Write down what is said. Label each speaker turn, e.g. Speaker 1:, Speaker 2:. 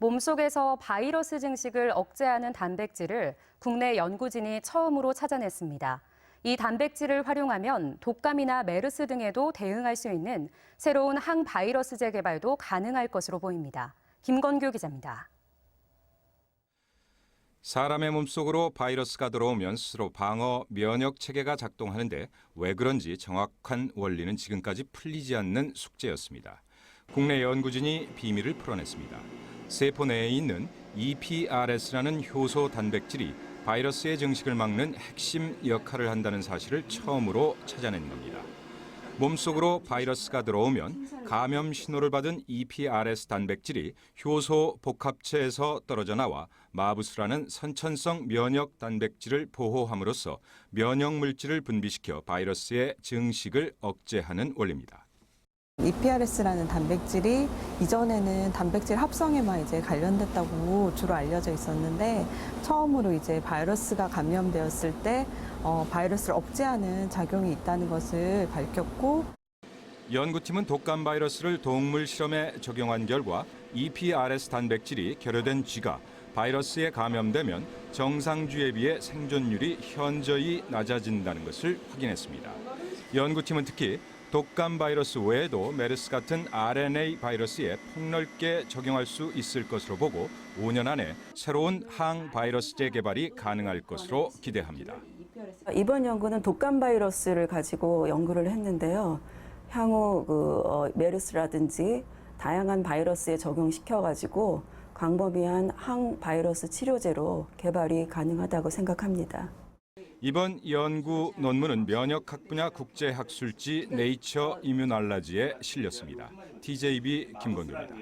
Speaker 1: 몸속에서 바이러스 증식을 억제하는 단백질을 국내 연구진이 처음으로 찾아냈습니다. 이 단백질을 활용하면 독감이나 메르스 등에도 대응할 수 있는 새로운 항바이러스제 개발도 가능할 것으로 보입니다. 김건규 기자입니다.
Speaker 2: 사람의 몸속으로 바이러스가 들어오면 스스로 방어 면역 체계가 작동하는데 왜 그런지 정확한 원리는 지금까지 풀리지 않는 숙제였습니다. 국내 연구진이 비밀을 풀어냈습니다. 세포 내에 있는 EPRS라는 효소 단백질이 바이러스의 증식을 막는 핵심 역할을 한다는 사실을 처음으로 찾아낸 겁니다. 몸속으로 바이러스가 들어오면 감염 신호를 받은 EPRS 단백질이 효소 복합체에서 떨어져 나와 마부스라는 선천성 면역 단백질을 보호함으로써 면역 물질을 분비시켜 바이러스의 증식을 억제하는 원리입니다.
Speaker 3: EPRS라는 단백질이 이전에는 단백질 합성에만 이제 관련됐다고 주로 알려져 있었는데 처음으로 이제 바이러스가 감염되었을 때 어, 바이러스를 억제하는 작용이 있다는 것을 밝혔고
Speaker 2: 연구팀은 독감 바이러스를 동물 실험에 적용한 결과 EPRS 단백질이 결여된 쥐가 바이러스에 감염되면 정상쥐에 비해 생존율이 현저히 낮아진다는 것을 확인했습니다. 연구팀은 특히 독감 바이러스 외에도 메르스 같은 RNA 바이러스에 폭넓게 적용할 수 있을 것으로 보고 5년 안에 새로운 항바이러스제 개발이 가능할 것으로 기대합니다.
Speaker 4: 이번 연구는 독감 바이러스를 가지고 연구를 했는데요. 향후 그 어, 메르스라든지 다양한 바이러스에 적용시켜 가지고 광범위한 항바이러스 치료제로 개발이 가능하다고 생각합니다.
Speaker 2: 이번 연구 논문은 면역학 분야 국제학술지 네이처 이뮤날라지에 실렸습니다. TJB 김건규입니다.